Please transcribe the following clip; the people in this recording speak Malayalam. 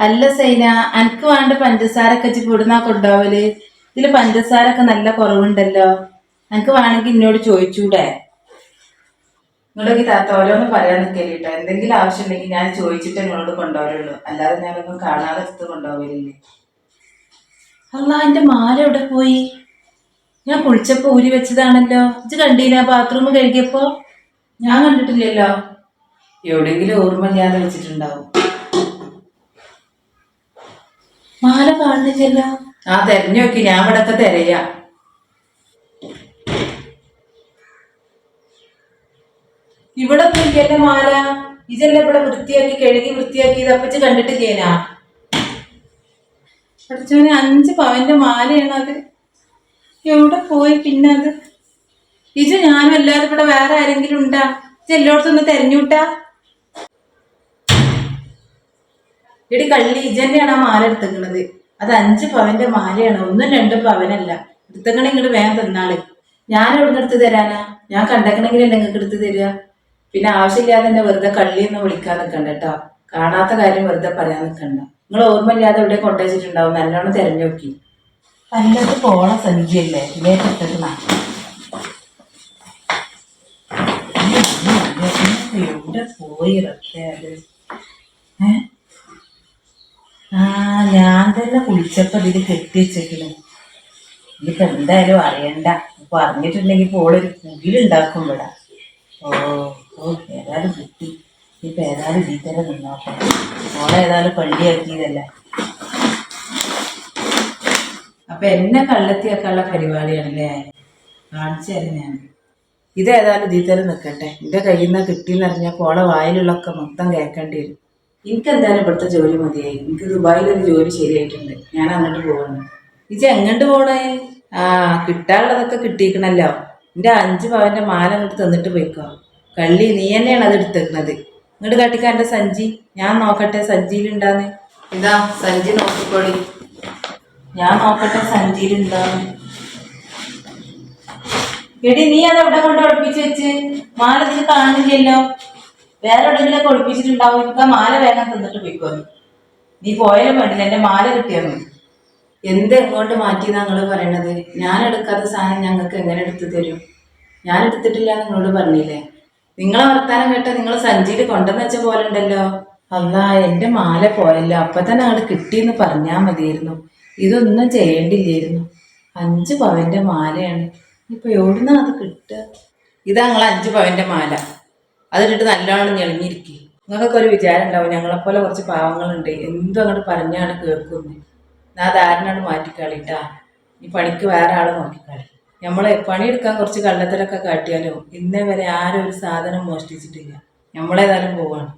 അല്ല സൈന അനക്ക് വേണ്ട പഞ്ചസാരൊക്കെ വെച്ച് കൂടുന്നാ കൊണ്ടുപോവൽ? ഇതിൽ പഞ്ചസാരൊക്കെ നല്ല കുറവുണ്ടല്ലോ. അനക്ക് വേണമെങ്കിൽ എന്നോട് ചോദിച്ചൂടെ? നിങ്ങളൊക്കെ താത്ത ഓരോന്ന് പറയാൻ നിൽക്കലിട്ടോ എന്തെങ്കിലും ആവശ്യം ഉണ്ടെങ്കിൽ ഞാൻ ചോദിച്ചിട്ട് നിങ്ങളോട് കൊണ്ടുപോകലുള്ളൂ. അല്ലാതെ ഞാനൊന്നും കാണാതെ എടുത്ത് കൊണ്ടുപോകലില്ലേ? അല്ല എന്റെ മാല എവിടെ പോയി? ഞാൻ കുളിച്ചപ്പോ ഊരി വെച്ചതാണല്ലോ. ഇത് കണ്ടില്ല ബാത്റൂം കഴുകിയപ്പോ? ഞാൻ കണ്ടിട്ടില്ലല്ലോ. എവിടെങ്കിലും എവിടെയെങ്കിലും ഞാൻ വെച്ചിട്ടുണ്ടാവും. മാല കാണുന്നില്ല ആ തെരഞ്ഞു നോക്കി. ഞാൻ ഇവിടത്തെ തിരയാ. ഇവിടെ ഇല്ലല്ലോ മാല. ഇതെല്ലാം ഇവിടെ വൃത്തിയാക്കി കഴുകി വൃത്തിയാക്കി ഇതപ്പച്ച് കണ്ടിട്ട് ചെയ്യാനാ പഠിച്ചവന് അഞ്ച് പവന്റെ മാലയാണ് അത്. എവിടെ പോയി പിന്നെ അത്? ഇത് ഞാനും അല്ലാതെ ഇവിടെ വേറെ ആരെങ്കിലും ഉണ്ടാ? ഇത് എല്ലായിടത്തും ഒന്ന് തെരഞ്ഞുവിട്ടാ എടി കള്ളി ഇജന്നെയാണ് ആ മാല എടുത്തേക്കണത്? അത് അഞ്ച് പവന്റെ മാലയാണ് ഒന്നും രണ്ടും പവനല്ല. എടുത്തക്കണ ഇങ്ങോട്ട് വേഗം തന്നാൾ. ഞാൻ എവിടുന്ന് എടുത്ത് തരാനാ? ഞാൻ കണ്ടക്കണെങ്കിലല്ലേ നിങ്ങൾക്ക് എടുത്ത് തരിക. പിന്നെ ആവശ്യമില്ലാതെ എന്നെ വെറുതെ കള്ളി വിളിക്കാൻ നിൽക്കണ്ട കേട്ടോ. കാണാത്ത കാര്യം വെറുതെ പറയാൻ നിൽക്കണ്ട നിങ്ങൾ ഓർമ്മയില്ലാതെ എവിടെ കൊണ്ടുവച്ചിട്ടുണ്ടാവും നല്ലോണം തെരഞ്ഞു നോക്കി പോണ സഞ്ചിയല്ലേ എവിടെ പോയി റക്ഷേ അത്? ഏ? ആ ഞാൻ തന്നെ കുളിച്ചപ്പോ ഇതിൽ കെട്ടി വെച്ചേക്കണ് ഇനിയിപ്പോ എന്തായാലും അറിയണ്ട. ഇപ്പൊ അറിഞ്ഞിട്ടുണ്ടെങ്കിൽ പോളൊരു പുകിലുണ്ടാക്കും ഇവിടെ. ഓ ഓ ഏതായാലും കിട്ടി. ഇപ്പൊ ഏതായാലും ഇതിൽ തന്നെ നിന്നോട്ടെ. ഓളെ ഏതായാലും പള്ളിയാക്കിയതല്ല. അപ്പൊ എന്നെ കള്ളത്തിയാക്കാനുള്ള പരിപാടിയാണല്ലേ? കാണിച്ചു തരാം ഞാൻ. ഇതേതായാലും ഇതിൽ തന്നെ നിൽക്കട്ടെ എന്റെ കയ്യിൽ നിന്ന് കിട്ടിയെന്നറിഞ്ഞാൽ പോളെ വായിലുള്ളൊക്കെ മൊത്തം കേൾക്കേണ്ടി വരും. എനിക്ക് എന്തായാലും ഇവിടുത്തെ ജോലി മതിയായി. എനിക്ക് ദുബായിലൊരു ജോലി ശരിയായിട്ടുണ്ട്. ഞാൻ അങ്ങോട്ട് പോകണം ഇജ് എങ്ങോട്ട് പോണേ? ആ കിട്ടാനുള്ളതൊക്കെ കിട്ടിയിക്കണല്ലോ എന്റെ അഞ്ച് പവന്റെ മാല അങ്ങോട്ട് തന്നിട്ട് പോയിക്കോ. കള്ളി നീ തന്നെയാണ് അത് എടുത്തേക്കണത് ഇങ്ങോട്ട് കാട്ടിക്കാ എന്റെ സഞ്ചി. ഞാൻ നോക്കട്ടെ സഞ്ചിയിലുണ്ടാന്ന്. ഇതാ സഞ്ചി നോക്കിക്കോളി. ഞാൻ നോക്കട്ടെ സഞ്ചിയിലുണ്ടാന്ന്. എടി നീ അത് എവിടെ കൊണ്ട് ഉറപ്പിച്ചു വെച്ച്? മാല നീ കാണുന്നില്ലല്ലോ. വേറെ എവിടെയെങ്കിലും ഒളിപ്പിച്ചിട്ടുണ്ടാവും എനിക്ക് ആ മാല വേഗം തന്നിട്ട് പോയിക്കോ നീ. പോയാലും വേണ്ടില്ല എന്റെ മാല കിട്ടിയാൽ മതി. എന്ത് എങ്ങോട്ട് മാറ്റി നിങ്ങൾ പറയണത്? ഞാൻ എടുക്കാത്ത സാധനം ഞങ്ങൾക്ക് എങ്ങനെ എടുത്തു തരും? ഞാൻ എടുത്തിട്ടില്ല നിങ്ങളോട് പറഞ്ഞില്ലേ? നിങ്ങളെ വർത്താനം കേട്ട നിങ്ങൾ സഞ്ചിയിൽ കൊണ്ടെന്ന് വെച്ച പോലെ ഉണ്ടല്ലോ. അല്ല എന്റെ മാല പോയല്ലോ. അപ്പൊ തന്നെ അങ്ങോട്ട് കിട്ടിയെന്ന് പറഞ്ഞാൽ മതിയായിരുന്നു. ഇതൊന്നും ചെയ്യേണ്ടില്ലായിരുന്നു. അഞ്ച് പവന്റെ മാലയാണ്. ഇപ്പൊ എവിടുന്നാ അത് കിട്ടുക? ഇതാ നിങ്ങൾ അഞ്ച് പവന്റെ മാല. അതിട്ടിട്ട് നല്ലോണം ഞെളിഞ്ഞിരിക്കും. നിങ്ങൾക്കൊക്കെ ഒരു വിചാരം ഉണ്ടാവും ഞങ്ങളെപ്പോലെ കുറച്ച് പാവങ്ങളുണ്ട്. എന്തും അങ്ങോട്ട് പറഞ്ഞാണ് കേൾക്കുന്നത് ഞാൻ ധാരണയാണ് മാറ്റിക്കളിട്ടാ ഈ പണിക്ക് വേറെ ആളെ നോക്കിക്കളി. നമ്മളെ പണിയെടുക്കാൻ കുറച്ച് കള്ളത്തരൊക്കെ കാട്ടിയാലോ? ഇന്നേ വരെ ആരും ഒരു സാധനം മോഷ്ടിച്ചിട്ടില്ല. നമ്മളേതായാലും പോവാണ്.